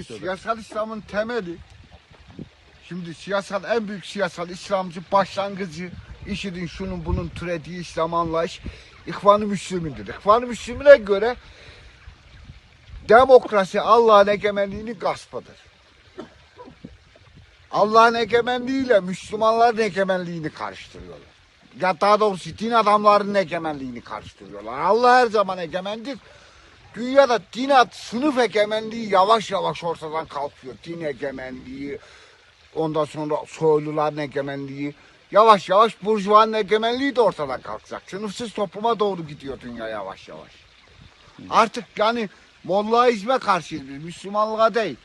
Siyasal İslam'ın temeli şimdi siyasal en büyük siyasal İslamcı başlangıcı işidin şunun bunun türediği İslam anlayış İhvan-ı Müslümindir. İhvan-ı Müslümine göre demokrasi Allah'ın egemenliğini gaspıdır. Allah'ın egemenliğiyle Müslümanların egemenliğini karıştırıyorlar. Ya daha doğrusu din adamlarının egemenliğini karıştırıyorlar. Allah her zaman egemendir. Dünyada din ad, sınıf egemenliği yavaş yavaş ortadan kalkıyor. Din egemenliği, ondan sonra soyluların egemenliği, yavaş yavaş burjuvanın egemenliği de ortadan kalkacak. Sınıfsız topluma doğru gidiyor dünya yavaş yavaş. Artık yani mollaizme karşıyız biz, Müslümanlığa değil.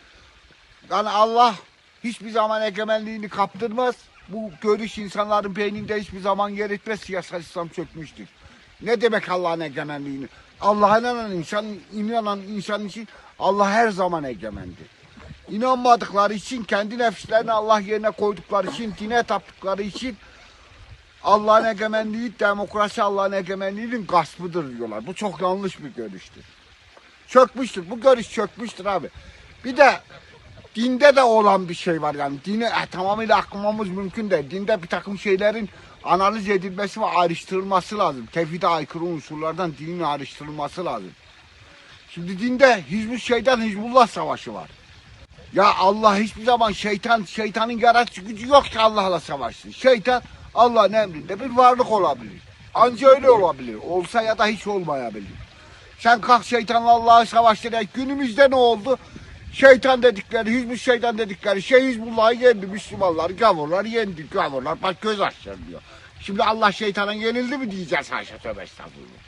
Yani Allah hiçbir zaman egemenliğini kaptırmaz. Bu görüş insanların beyninde hiçbir zaman yer etmez. Siyasal İslam çökmüştür. Ne demek Allah'ın egemenliğini? Allah'a inanan insan, inanan insan için Allah her zaman egemendir. İnanmadıkları için, kendi nefislerini Allah yerine koydukları için, dine taptıkları için Allah'ın egemenliği, demokrasi Allah'ın egemenliğinin gaspıdır diyorlar. Bu çok yanlış bir görüştür. Çökmüştür. Bu görüş çökmüştür abi. Bir de dinde de olan bir şey var yani. Dini eh, tamamıyla aklamamız mümkün değil. Dinde bir takım şeylerin analiz edilmesi ve ayrıştırılması lazım. Tevhide aykırı unsurlardan dinin ayrıştırılması lazım. Şimdi dinde Hizbü Şeytan Hizbullah savaşı var. Ya Allah hiçbir zaman şeytan, şeytanın yaratıcı gücü yok ki Allah'la savaşsın. Şeytan Allah'ın emrinde bir varlık olabilir. Anca öyle olabilir. Olsa ya da hiç olmayabilir. Sen kalk şeytanla Allah'a savaş direkt. Günümüzde ne oldu? Şeytan dedikleri, Hizbü Şeytan dedikleri şey Hizbullah'ı yendi. Müslümanlar, gavurlar yendi. Gavurlar bak göz açlar diyor. Şimdi Allah şeytana yenildi mi diyeceğiz haşa tövbe estağfurullah.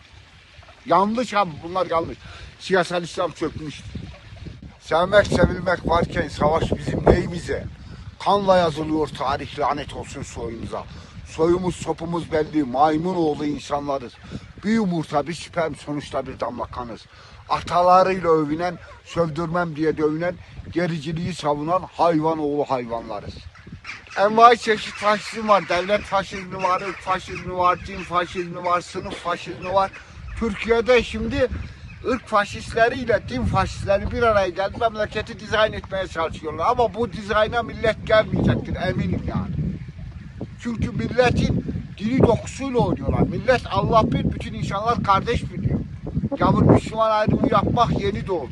Yanlış abi bunlar yanlış. Siyasal İslam çökmüştür. Sevmek sevilmek varken savaş bizim neyimize? Kanla yazılıyor tarih lanet olsun soyumuza. Soyumuz sopumuz belli maymun oğlu insanlarız. Bir yumurta bir sperm sonuçta bir damla kanız. Atalarıyla övünen, sövdürmem diye dövünen, gericiliği savunan hayvan oğlu hayvanlarız. Envai çeşit faşizm var. Devlet faşizmi var, ırk faşizmi var, din faşizmi var, sınıf faşizmi var. Türkiye'de şimdi ırk faşistleriyle din faşistleri bir araya geldi memleketi dizayn etmeye çalışıyorlar. Ama bu dizayna millet gelmeyecektir eminim yani. Çünkü milletin dini dokusuyla oynuyorlar. Millet Allah bir, bütün insanlar kardeş biliyor. Gavur Müslüman ayrımı yapmak yeni doğdu.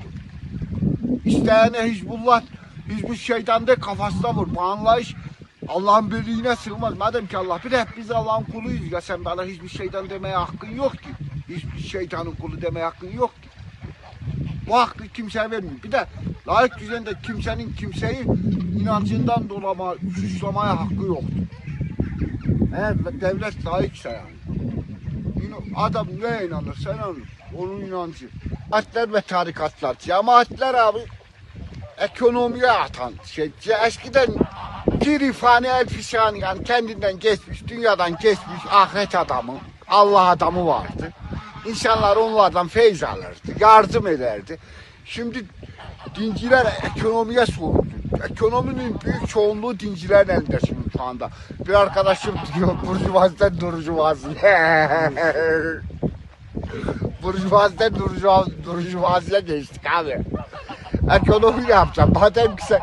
İsteyene Hizbullah, Hizbü Şeytan de kafasına vur. Bu anlayış Allah'ın birliğine sığmaz. Madem ki Allah bir hep biz Allah'ın kuluyuz ya sen bana hiçbir şeytan demeye hakkın yok ki. Hiçbir şeytanın kulu demeye hakkın yok ki. Bu hakkı kimseye vermiyor. Bir de layık düzende kimsenin kimseyi inancından dolama, suçlamaya hakkı yoktur. Eğer devlet layıksa yani. Adam ne inanırsa inanır. Onun inancı. Cemaatler ve tarikatlar. Cemaatler abi ekonomiye atan şey. Eskiden bir fani el fişani yani kendinden geçmiş, dünyadan geçmiş ahiret adamı, Allah adamı vardı. İnsanlar onlardan feyz alırdı, yardım ederdi. Şimdi dinciler ekonomiye soruldu. Ekonominin büyük çoğunluğu dincilerin elinde şimdi şu anda. Bir arkadaşım diyor burjuvaziden durjuvaz. burjuvaziden durjuvaz, durjuvaziye geçtik abi. Ekonomi yapacağım. Madem ki sen